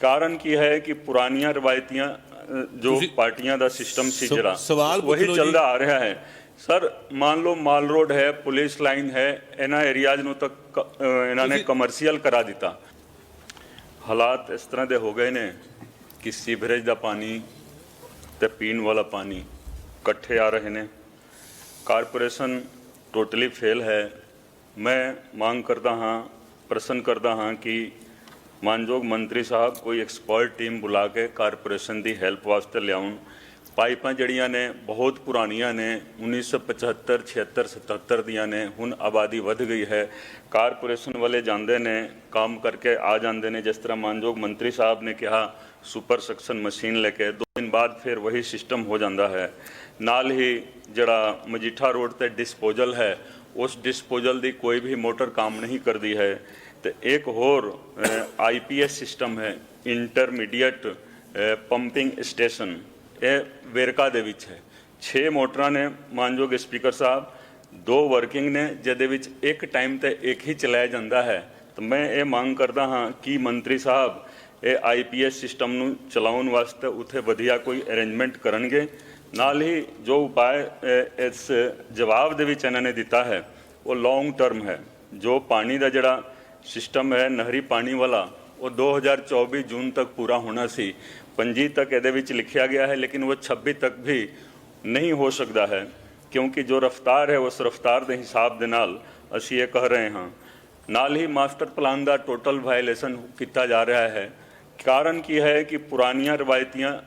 ਕਾਰਨ ਕੀ ਹੈ ਕਿ ਪੁਰਾਣੀਆਂ ਰਵਾਇਤੀਆਂ ਜੋ ਪਾਰਟੀਆਂ ਦਾ ਸਿਸਟਮ ਸੀ ਜਿਹੜਾ ਉਹੀ। ਚੱਲਦਾ ਆ ਰਿਹਾ ਹੈ। ਸਰ ਮੰਨ ਲਓ ਮਾਲ ਰੋਡ ਹੈ ਪੁਲਿਸ ਲਾਈਨ ਹੈ ਇਹਨਾਂ ਏਰੀਆਜ਼ ਨੂੰ ਤਾਂ ਕ- ਅ, ਇਹਨਾਂ ਨੇ ਕਮਰਸ਼ੀਅਲ ਕਰਾ ਦਿੱਤਾ। ਹਾਲਾਤ ਇਸ ਤਰ੍ਹਾਂ ਦੇ ਹੋ ਗਏ ਨੇ ਕਿ ਸੀਵਰੇਜ ਦਾ ਪਾਣੀ ਤੇ ਪੀਣ ਵਾਲਾ ਪਾਣੀ ਇਕੱਠੇ ਆ ਰਹੇ ਨੇ। ਕਾਰਪੋਰੇਸ਼ਨ ਟੋਟਲੀ ਫੇਲ ਹੈ। ਮੈਂ ਮੰਗ ਕਰਦਾ ਹਾਂ ਪ੍ਰਸੰਨ ਕਰਦਾ ਹਾਂ ਕਿ ਮਾਨਯੋਗ ਮੰਤਰੀ ਸਾਹਿਬ, ਕੋਈ ਐਕਸਪਰਟ ਟੀਮ ਬੁਲਾ ਕੇ ਕਾਰਪੋਰੇਸ਼ਨ ਦੀ ਹੈਲਪ ਵਾਸਤੇ ਲਿਆਉਣ। ਪਾਈਪਾਂ ਜਿਹੜੀਆਂ ਨੇ, ਬਹੁਤ ਪੁਰਾਣੀਆਂ ਨੇ 1975 76 77 ਦੀਆਂ ਨੇ, ਹੁਣ ਆਬਾਦੀ ਵੱਧ ਗਈ ਹੈ। ਕਾਰਪੋਰੇਸ਼ਨ ਵਾਲੇ ਜਾਂਦੇ ਨੇ, ਕੰਮ ਕਰਕੇ ਆ ਜਾਂਦੇ ਨੇ, ਜਿਸ ਤਰ੍ਹਾਂ ਮਾਨਯੋਗ ਮੰਤਰੀ ਸਾਹਿਬ ਨੇ ਕਿਹਾ ਸੁਪਰ ਸਕਸ਼ਨ ਮਸ਼ੀਨ ਲੈ ਕੇ, ਦੋ ਦਿਨ ਬਾਅਦ ਫਿਰ ਵਹੀ ਸਿਸਟਮ ਹੋ ਜਾਂਦਾ ਹੈ। ਨਾਲ ਹੀ ਜਿਹੜਾ ਮਜੀਠਾ ਰੋਡ ਤੇ ਡਿਸਪੋਜ਼ਲ ਹੈ ਉਸ ਡਿਸਪੋਜ਼ਲ ਦੀ ਕੋਈ ਵੀ ਮੋਟਰ ਕੰਮ ਨਹੀਂ ਕਰਦੀ ਹੈ। ਤੇ ਇੱਕ ਹੋਰ ਆਈਪੀਐਸ ਸਿਸਟਮ ਹੈ ਇੰਟਰਮੀਡੀਏਟ ਪੰਪਿੰਗ ਸਟੇਸ਼ਨ ਇਹ ਵੇਰਕਾ ਦੇ ਵਿੱਚ ਹੈ। 6 ਮੋਟਰਾਂ ਨੇ, ਮਾਨਯੋਗ ਸਪੀਕਰ ਸਾਹਿਬ, ਦੋ ਵਰਕਿੰਗ ਨੇ, ਜਿਹਦੇ ਵਿੱਚ ਇੱਕ ਟਾਈਮ ਤੇ ਇੱਕ ਹੀ ਚਲਾਇਆ ਜਾਂਦਾ ਹੈ। ਤਾਂ ਮੈਂ ਇਹ ਮੰਗ ਕਰਦਾ ਹਾਂ ਕਿ ਮੰਤਰੀ ਸਾਹਿਬ, ਇਹ ਆਈਪੀਐਸ ਸਿਸਟਮ ਨੂੰ ਚਲਾਉਣ ਵਾਸਤੇ ਉੱਥੇ ਵਧੀਆ ਕੋਈ ਅਰੇਂਜਮੈਂਟ ਕਰਨਗੇ। ਨਾਲ ਹੀ ਜੋ ਉਪਾਅ ਇਸ ਜਵਾਬ ਦੇ ਵਿੱਚ ਇਹਨਾਂ ਨੇ ਦਿੱਤਾ ਹੈ ਉਹ ਲੌਂਗ ਟਰਮ ਹੈ। ਜੋ ਪਾਣੀ ਦਾ ਜਿਹੜਾ ਸਿਸਟਮ ਹੈ ਨਹਿਰੀ ਪਾਣੀ ਵਾਲਾ ਉਹ 2024 ਜੂਨ ਤੱਕ ਪੂਰਾ ਹੋਣਾ ਸੀ। ਪੰਜੀ ਤੱਕ ਇਹਦੇ ਵਿੱਚ ਲਿਖਿਆ ਗਿਆ ਹੈ ਲੇਕਿਨ ਉਹ 26 ਤੱਕ ਵੀ ਨਹੀਂ ਹੋ ਸਕਦਾ ਹੈ। ਕਿਉਂਕਿ ਜੋ ਰਫਤਾਰ ਹੈ ਉਸ ਰਫਤਾਰ ਦੇ ਹਿਸਾਬ ਦੇ ਨਾਲ ਅਸੀਂ ਇਹ ਕਹਿ ਰਹੇ ਹਾਂ। ਨਾਲ ਹੀ ਮਾਸਟਰ ਪਲਾਨ ਦਾ ਟੋਟਲ ਵਾਇਲੇਸ਼ਨ ਕੀਤਾ ਜਾ ਰਿਹਾ ਹੈ। ਕਾਰਨ ਕੀ ਹੈ ਕਿ ਪੁਰਾਣੀਆਂ ਰਵਾਇਤੀਆਂ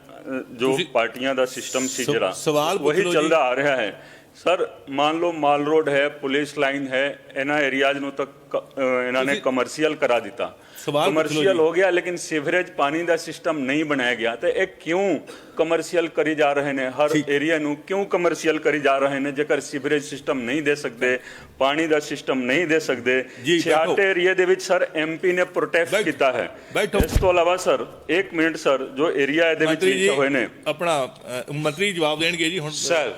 ਜੋ ਪਾਰਟੀਆਂ ਦਾ ਸਿਸਟਮ ਸੀ ਜਿਹੜਾ ਸਵਾਲ ਪੁੱਛ ਉਹੀ। ਚੱਲਦਾ ਆ ਰਿਹਾ ਹੈ। ਸਰ ਮੰਨ ਲਓ ਮਾਲ ਰੋਡ ਹੈ ਪੁਲਿਸ ਲਾਈਨ ਹੈ ਇਹਨਾਂ ਏਰੀਆਜ਼ ਨੂੰ ਤਾਂ ਕ- ਇਹਨਾਂ ਨੇ ਕਮਰਸ਼ੀਅਲ ਕਰਾ ਦਿੱਤਾ ਸਵਾਲ ਪੁੱਛ ਲਓ ਕਮਰਸ਼ੀਅਲ। ਹੋ ਗਿਆ ਲੇਕਿਨ ਸੀਵਰੇਜ ਪਾਣੀ ਦਾ ਸਿਸਟਮ ਨਹੀਂ ਬਣਾਇਆ ਗਿਆ ਤੇ ਇਹ ਕਿਉਂ ਕਮਰਸ਼ੀਅਲ ਕਰੀ ਜਾ ਰਹੇ ਨੇ ਹਰ। ਏਰੀਆ ਨੂੰ ਕਿਉਂ ਕਮਰਸ਼ੀਅਲ ਕਰੀ ਜਾ ਰਹੇ ਨੇ ਜੇਕਰ ਸੀਵਰੇਜ ਸਿਸਟਮ ਨਹੀਂ ਦੇ ਸਕਦੇ ਪਾਣੀ ਦਾ ਸਿਸਟਮ ਨਹੀਂ ਦੇ ਸਕਦੇ ਜੀ, ਬੈਠੋ। ਏਰੀਆ ਦੇ ਵਿੱਚ ਸਰ ਐਮਪੀ ਨੇ ਪ੍ਰੋਟੈਸਟ ਬੈਠ- ਕੀਤਾ ਹੈ ਬੈਠੋ। ਇਸ ਤੋਂ ਇਲਾਵਾ ਸਰ 1 ਮਿੰਟ ਸਰ ਜੋ ਏਰੀਆ ਇਹਦੇ ਵਿੱਚ ਮੰਤਰੀ ਜੀ ਲਿਖੇ ਹੋਏ ਨੇ ਆਪਣਾ ਅ, ਮੰਤਰੀ ਜਵਾਬ ਦੇਣਗੇ ਜੀ ਹੁਣ।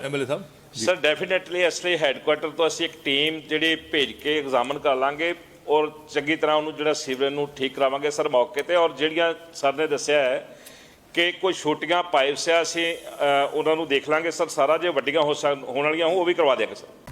ਐਮਐਲਏ ਸਾਹਿਬ ਸਰ ਡੈਫੀਨਿਟਲੀ ਇਸ ਲਈ ਹੈੱਡਕੁਆਟਰ ਤੋਂ ਅਸੀਂ ਇੱਕ ਟੀਮ ਜਿਹੜੀ ਭੇਜ ਕੇ ਐਗਜ਼ਾਮਨ ਕਰ ਲਾਂਗੇ ਔਰ ਚੰਗੀ ਤਰ੍ਹਾਂ ਉਹਨੂੰ ਜਿਹੜਾ ਸੀਵਰੇਜ ਨੂੰ ਠੀਕ ਕਰਾਵਾਂਗੇ ਸਰ ਮੌਕੇ ਤੇ। ਔਰ ਜਿਹੜੀਆਂ ਸਰ ਨੇ ਦੱਸਿਆ ਹੈ ਕਿ ਕੋਈ ਛੋਟੀਆਂ ਪਾਈਪਸ ਆ ਅਸੀਂ ਅ, ਉਹਨਾਂ ਨੂੰ ਦੇਖ ਲਾਂਗੇ। ਸਰ ਸਾਰਾ ਜੇ ਵੱਡੀਆਂ ਹੋ ਸਕ ਹੋਣ ਵਾਲੀਆਂ ਹੋਣ ਉਹ ਵੀ ਕਰਵਾ ਦਿਆਂਗੇ ਸਰ